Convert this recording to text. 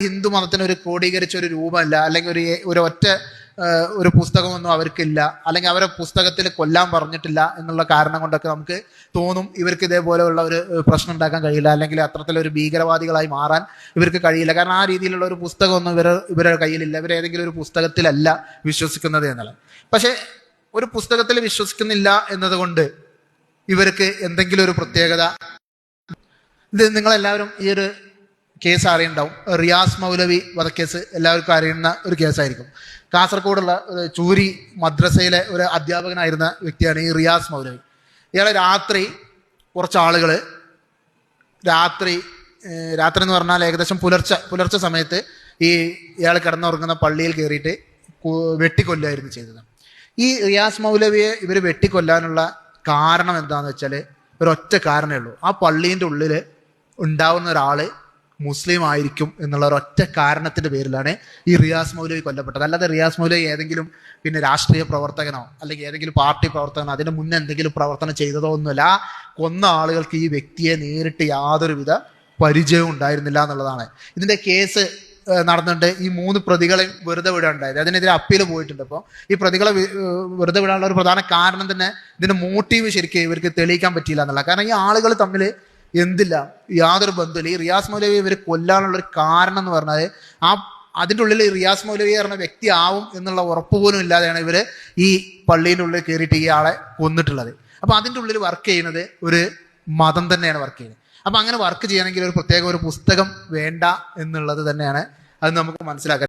ഹിന്ദു മതത്തിന് ഒരു ക്രോഡീകരിച്ച ഒരു രൂപമല്ല അല്ലെങ്കിൽ ഒരു ഒരു ഒറ്റ ഒരു പുസ്തകമൊന്നും അവർക്കില്ല അല്ലെങ്കിൽ അവരെ പുസ്തകത്തിൽ കൊല്ലാൻ പറഞ്ഞിട്ടില്ല എന്നുള്ള കാരണം കൊണ്ടൊക്കെ നമുക്ക് തോന്നും ഇവർക്ക് ഇതേപോലെയുള്ള ഒരു പ്രശ്നം ഉണ്ടാക്കാൻ കഴിയില്ല അല്ലെങ്കിൽ അത്തരത്തിലൊരു ഭീകരവാദികളായി മാറാൻ ഇവർക്ക് കഴിയില്ല. കാരണം ആ രീതിയിലുള്ള ഒരു പുസ്തകമൊന്നും ഇവർ ഇവരുടെ കയ്യിലില്ല. ഇവർ ഏതെങ്കിലും ഒരു പുസ്തകത്തിലല്ല വിശ്വസിക്കുന്നത് എന്നുള്ളത്. പക്ഷേ ഒരു പുസ്തകത്തിൽ വിശ്വസിക്കുന്നില്ല എന്നതുകൊണ്ട് ഇവർക്ക് എന്തെങ്കിലും ഒരു പ്രത്യേകത. ഇത് നിങ്ങളെല്ലാവരും ഈ ഒരു കേസ് അറിയുണ്ടാവും റിയാസ് മൗലവി വധക്കേസ് എല്ലാവർക്കും അറിയുന്ന ഒരു കേസായിരിക്കും കാസർഗോഡുള്ള ചൂരി മദ്രസയിലെ ഒരു അധ്യാപകനായിരുന്ന വ്യക്തിയാണ് ഈ റിയാസ് മൗലവി. ഇയാളെ രാത്രി കുറച്ച് ആളുകൾ രാത്രി രാത്രി എന്ന് പറഞ്ഞാൽ ഏകദേശം പുലർച്ച പുലർച്ചെ സമയത്ത് ഈ ഇയാൾ കിടന്നുറങ്ങുന്ന പള്ളിയിൽ കയറിയിട്ട് വെട്ടിക്കൊല്ലായിരുന്നു ചെയ്തത്. ഈ റിയാസ് മൗലവിയെ ഇവർ വെട്ടിക്കൊല്ലാനുള്ള കാരണം എന്താണെന്ന് വെച്ചാൽ ഒരൊറ്റ കാരണമേ ഉള്ളൂ. ആ പള്ളീന്റെ ഉള്ളിൽ ഉണ്ടാവുന്ന ഒരാൾ മുസ്ലിം ആയിരിക്കും എന്നുള്ള ഒരൊറ്റ കാരണത്തിന്റെ പേരിലാണ് ഈ റിയാസ് മൗലവി കൊല്ലപ്പെട്ടത്. അല്ലാതെ റിയാസ് മൗലവി ഏതെങ്കിലും പിന്നെ രാഷ്ട്രീയ പ്രവർത്തകനോ അല്ലെങ്കിൽ ഏതെങ്കിലും പാർട്ടി പ്രവർത്തകനോ അതിന് മുന്നേ എന്തെങ്കിലും പ്രവർത്തനം ചെയ്തതോ ഒന്നുമല്ല. കൊന്ന ആളുകൾക്ക് ഈ വ്യക്തിയെ നേരിട്ട് യാതൊരുവിധ പരിചയവും ഉണ്ടായിരുന്നില്ല എന്നുള്ളതാണ്. ഇതിന്റെ കേസ് നടന്നിട്ടുണ്ട്. ഈ മൂന്ന് പ്രതികളെ വെറുതെ വിടാണ്ടായത് അതിനെതിരെ അപ്പീൽ പോയിട്ടുണ്ട് അപ്പോൾ ഈ പ്രതികളെ വെറുതെ വിടാനുള്ള ഒരു പ്രധാന കാരണം തന്നെ ഇതിന്റെ മോട്ടീവ് ശരിക്കും ഇവർക്ക് തെളിയിക്കാൻ പറ്റിയില്ല എന്നുള്ള കാരണം ഈ ആളുകൾ തമ്മിൽ എന്തില്ല? യാതൊരു ബന്ധമില്ല ഈ റിയാസ് മൗലവി ഇവർ കൊല്ലാനുള്ള ഒരു കാരണം എന്ന് പറഞ്ഞാൽ ആ അതിന്റെ ഉള്ളിൽ റിയാസ് മൗലവി പറഞ്ഞ വ്യക്തി ആവും എന്നുള്ള ഉറപ്പ് പോലും ഇല്ലാതെയാണ് ഇവർ ഈ പള്ളീന്റെ ഉള്ളിൽ കയറിയിട്ട് ഈ ആളെ കൊന്നിട്ടുള്ളത്. അപ്പൊ അതിന്റെ ഉള്ളിൽ വർക്ക് ചെയ്യുന്നത് ഒരു മതം തന്നെയാണ് വർക്ക് ചെയ്യുന്നത്. അപ്പൊ അങ്ങനെ വർക്ക് ചെയ്യണമെങ്കിൽ ഒരു പ്രത്യേക ഒരു പുസ്തകം വേണ്ട എന്നുള്ളത് തന്നെയാണ് അത് നമുക്ക് മനസ്സിലാക്കാൻ